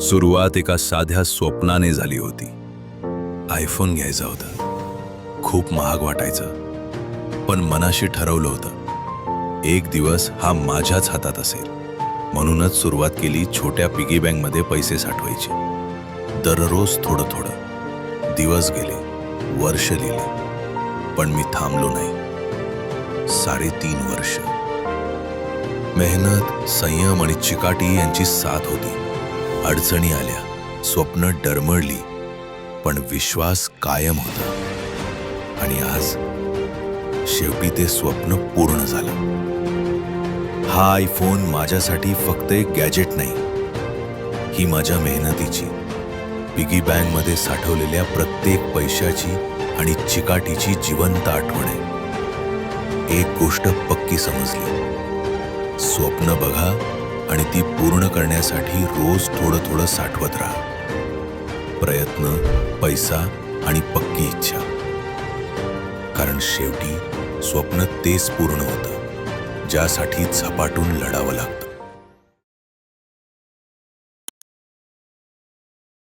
सुरुवात एका साध्या स्वप्नाने झाली होती. आयफोन घ्यायचा होता. खूप महाग वाटायचं. पण मनाशी ठरवलं होतं. एक दिवस हा माझ्याच हातात असेल. म्हणूनच सुरुवात केली छोट्या पिगी बँकमध्ये पैसे साठवायचे. दररोज थोडं थोडं. दिवस गेले वर्ष गेले पण मी थांबलो नाही. साडेतीन वर्ष. मेहनत संयम आणि चिकाटी यांची साथ होती. अडचणी आल्या. स्वप्न डरमळली पण विश्वास कायम होता. आणि आज शेवटी ते स्वप्न पूर्ण झालं. हा आयफोन माझ्यासाठी फक्त एक गॅजेट नाही ही माझ्या मेहनतीची पिगी बँकमध्ये साठवलेल्या प्रत्येक पैशाची आणि चिकाटीची जिवंत आठवण आहे. एक गोष्ट पक्की समजली. स्वप्न बघा आणि ती पूर्ण करण्यासाठी रोज थोडं थोडं साठवत राहा. प्रयत्न पैसा आणि पक्की इच्छा. कारण शेवटी स्वप्न तेच पूर्ण होतं ज्यासाठी झपाटून लढावं लागतं.